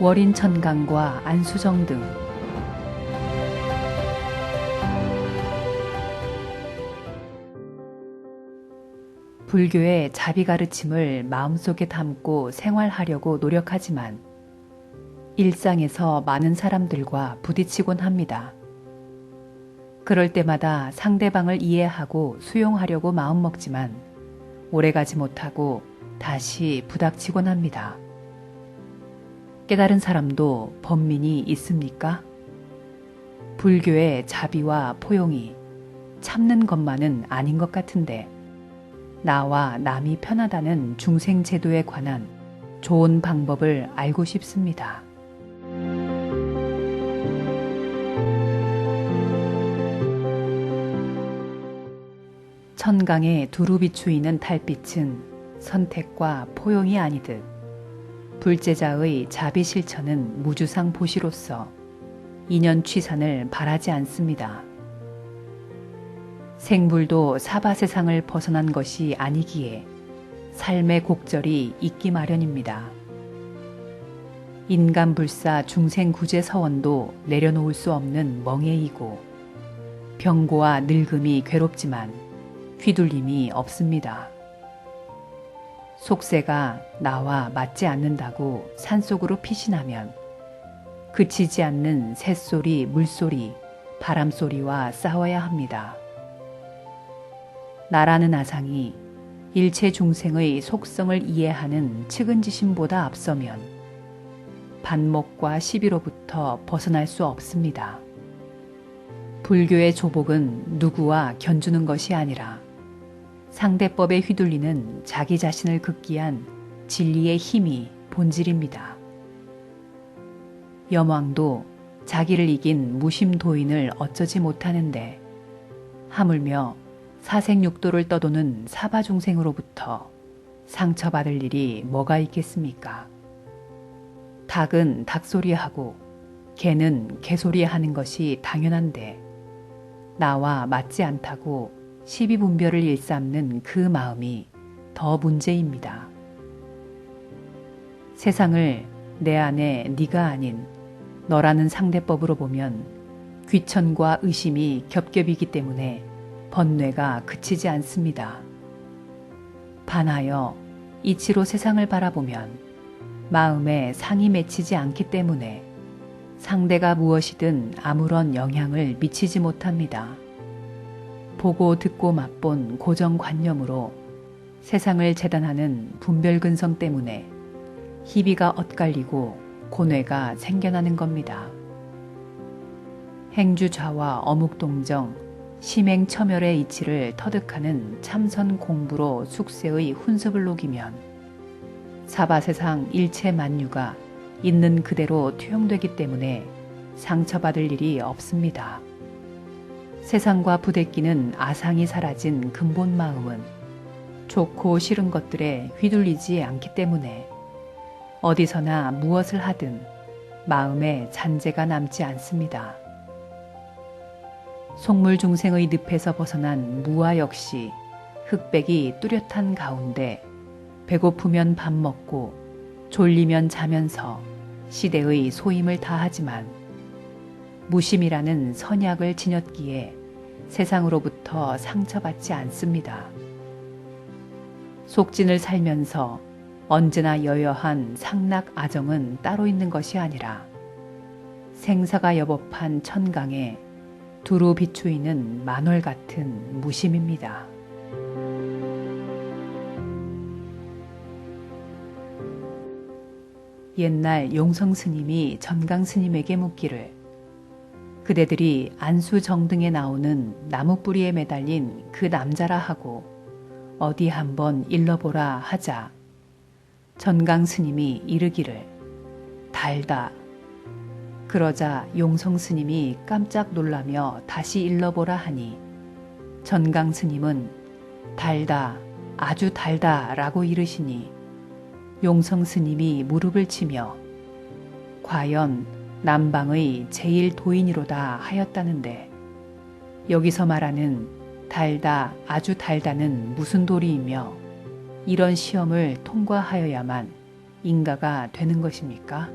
월인천강과 안수정 등 불교의 자비 가르침을 마음속에 담고 생활하려고 노력하지만 일상에서 많은 사람들과 부딪히곤 합니다. 그럴 때마다 상대방을 이해하고 수용하려고 마음먹지만 오래가지 못하고 다시 부닥치곤 합니다. 깨달은 사람도 범민이 있습니까? 불교의 자비와 포용이 참는 것만은 아닌 것 같은데 나와 남이 편하다는 중생제도에 관한 좋은 방법을 알고 싶습니다. 천강에 두루 비추이는 달빛은 선택과 포용이 아니듯 불제자의 자비 실천은 무주상 보시로서 인연 취산을 바라지 않습니다. 생불도 사바 세상을 벗어난 것이 아니기에 삶의 곡절이 있기 마련입니다. 인간불사 중생구제 서원도 내려놓을 수 없는 멍해이고 병고와 늙음이 괴롭지만 휘둘림이 없습니다. 속세가 나와 맞지 않는다고 산속으로 피신하면 그치지 않는 새소리, 물소리, 바람소리와 싸워야 합니다. 나라는 아상이 일체 중생의 속성을 이해하는 측은지심보다 앞서면 반목과 시비로부터 벗어날 수 없습니다. 불교의 조복은 누구와 견주는 것이 아니라 상대법에 휘둘리는 자기 자신을 극기한 진리의 힘이 본질입니다. 염왕도 자기를 이긴 무심도인을 어쩌지 못하는데 하물며 사생육도를 떠도는 사바중생으로부터 상처받을 일이 뭐가 있겠습니까? 닭은 닭소리하고 개는 개소리하는 것이 당연한데 나와 맞지 않다고 시비분별을 일삼는 그 마음이 더 문제입니다. 세상을 내 안에 네가 아닌 너라는 상대법으로 보면 귀천과 의심이 겹겹이기 때문에 번뇌가 그치지 않습니다. 반하여 이치로 세상을 바라보면 마음에 상이 맺히지 않기 때문에 상대가 무엇이든 아무런 영향을 미치지 못합니다. 보고 듣고 맛본 고정관념으로 세상을 재단하는 분별근성 때문에 희비가 엇갈리고 고뇌가 생겨나는 겁니다. 행주좌와 어묵동정, 심행처멸의 이치를 터득하는 참선 공부로 숙세의 훈습을 녹이면 사바세상 일체 만유가 있는 그대로 투영되기 때문에 상처받을 일이 없습니다. 세상과 부대끼는 아상이 사라진 근본 마음은 좋고 싫은 것들에 휘둘리지 않기 때문에 어디서나 무엇을 하든 마음에 잔재가 남지 않습니다. 속물 중생의 늪에서 벗어난 무아 역시 흑백이 뚜렷한 가운데 배고프면 밥 먹고 졸리면 자면서 시대의 소임을 다하지만 무심이라는 선약을 지녔기에 세상으로부터 상처받지 않습니다. 속진을 살면서 언제나 여여한 상락 아정은 따로 있는 것이 아니라 생사가 여법한 천강에 두루 비추이는 만월 같은 무심입니다. 옛날 용성 스님이 전강 스님에게 묻기를 그대들이 안수정등에 나오는 나무 뿌리에 매달린 그 남자라 하고 어디 한번 일러보라 하자. 전강 스님이 이르기를 달다. 그러자 용성 스님이 깜짝 놀라며 다시 일러보라 하니 전강 스님은 달다, 아주 달다 라고 이르시니 용성 스님이 무릎을 치며 과연 남방의 제일 도인이로다 하였다는데 여기서 말하는 달다 아주 달다는 무슨 도리이며 이런 시험을 통과하여야만 인가가 되는 것입니까?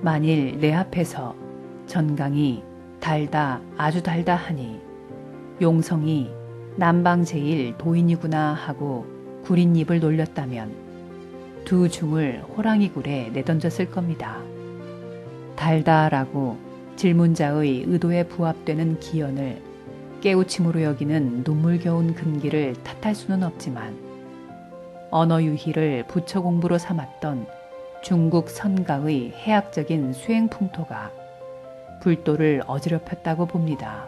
만일 내 앞에서 전강이 달다 아주 달다 하니 용성이 남방제일 도인이구나 하고 구린 입을 놀렸다면 두 중을 호랑이 굴에 내던졌을 겁니다. 달다라고 질문자의 의도에 부합되는 기연을 깨우침으로 여기는 눈물겨운 금기를 탓할 수는 없지만 언어 유희를 부처 공부로 삼았던 중국 선가의 해학적인 수행 풍토가 불도를 어지럽혔다고 봅니다.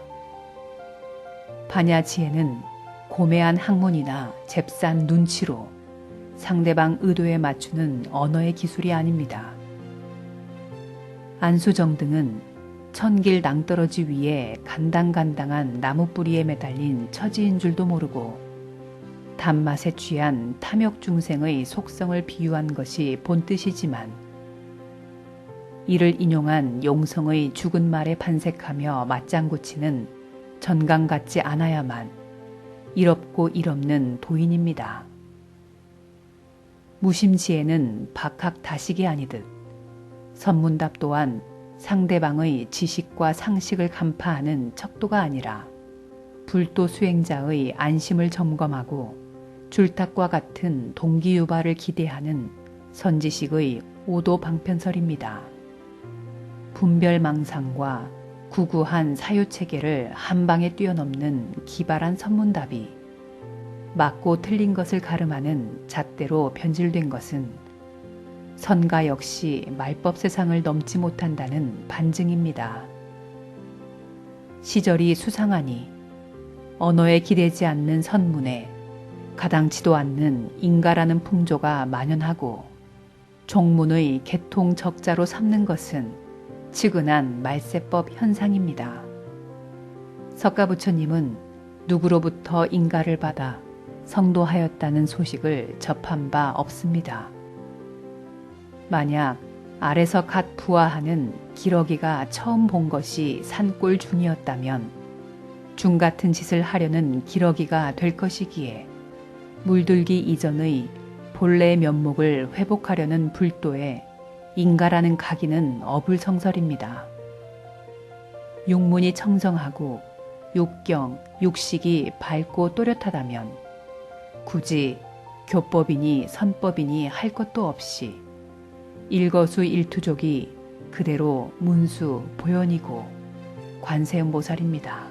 반야지에는 고매한 학문이나 잽싼 눈치로 상대방 의도에 맞추는 언어의 기술이 아닙니다. 안수정 등은 천길 낭떠러지 위에 간당간당한 나무 뿌리에 매달린 처지인 줄도 모르고 단맛에 취한 탐욕 중생의 속성을 비유한 것이 본뜻이지만 이를 인용한 용성의 죽은 말에 반색하며 맞장구치는 전강 같지 않아야만 이롭고 일없는 도인입니다. 무심지에는 박학 다식이 아니듯 선문답 또한 상대방의 지식과 상식을 간파하는 척도가 아니라 불도 수행자의 안심을 점검하고 줄탁과 같은 동기 유발을 기대하는 선지식의 오도 방편설입니다. 분별망상과 구구한 사유체계를 한 방에 뛰어넘는 기발한 선문답이 맞고 틀린 것을 가름하는 잣대로 변질된 것은 선가 역시 말법 세상을 넘지 못한다는 반증입니다. 시절이 수상하니 언어에 기대지 않는 선문에 가당치도 않는 인가라는 풍조가 만연하고 종문의 개통 적자로 삼는 것은 측은한 말세법 현상입니다. 석가 부처님은 누구로부터 인가를 받아 성도하였다는 소식을 접한 바 없습니다. 만약 아래서 갓 부화하는 기러기가 처음 본 것이 산골 중이었다면 중 같은 짓을 하려는 기러기가 될 것이기에 물들기 이전의 본래의 면목을 회복하려는 불도에 인가라는 각인은 어불성설입니다. 육문이 청정하고 육경, 육식이 밝고 또렷하다면 굳이 교법이니 선법이니 할 것도 없이 일거수 일투족이 그대로 문수 보현이고 관세음보살입니다.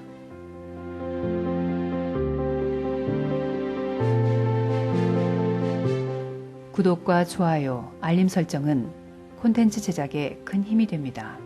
구독과 좋아요, 알림 설정은 콘텐츠 제작에 큰 힘이 됩니다.